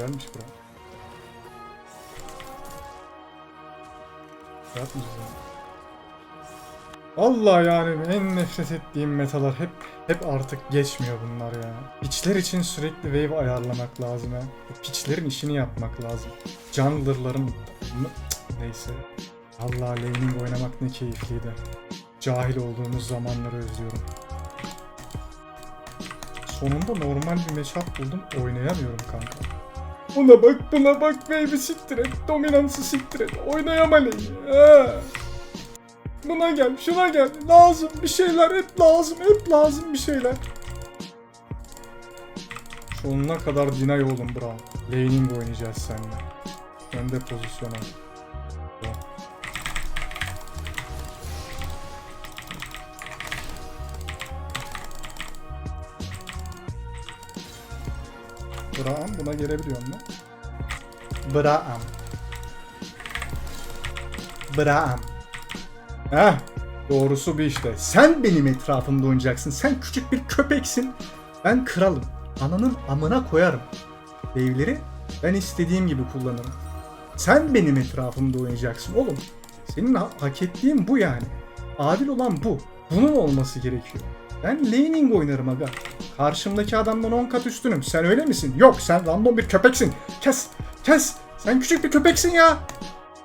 Güzelmiş bura. Yapmayacağız yani. Allah yani en nefret ettiğim metalar hep hep artık geçmiyor bunlar ya. Piçler için sürekli wave ayarlamak lazım ya. Bu Piçlerin işini yapmak lazım. Jungler'ların mı- neyse. Allah laning oynamak ne keyifliydi. Cahil olduğumuz zamanları özlüyorum. Sonunda normal bir matchup buldum. Oynayamıyorum kanka. Buna bak buna bak wave'i siktir et. Dominansı siktir et. Oynayama lane'i. Ha. Buna gel, şuna gel. Lazım bir şeyler, hep lazım, hep lazım bir şeyler. Sonuna kadar deny oğlum bra. Laning oynayacağız seninle. Önde pozisyon al. Braam buna gelebiliyor mu? Braam. Braam. Heh, doğrusu bir işte. Sen benim etrafımda oynayacaksın. Sen küçük bir köpeksin. Ben kralım. Ananın amına koyarım. Devleri ben istediğim gibi kullanırım. Sen benim etrafımda oynayacaksın oğlum. Senin ha- hak ettiğin bu yani. Adil olan bu. Bunun olması gerekiyor. Ben laning oynarım aga. Karşımdaki adamdan 10 kat üstünüm. Sen öyle misin? Yok sen random bir köpeksin. Kes. Kes. Sen küçük bir köpeksin ya.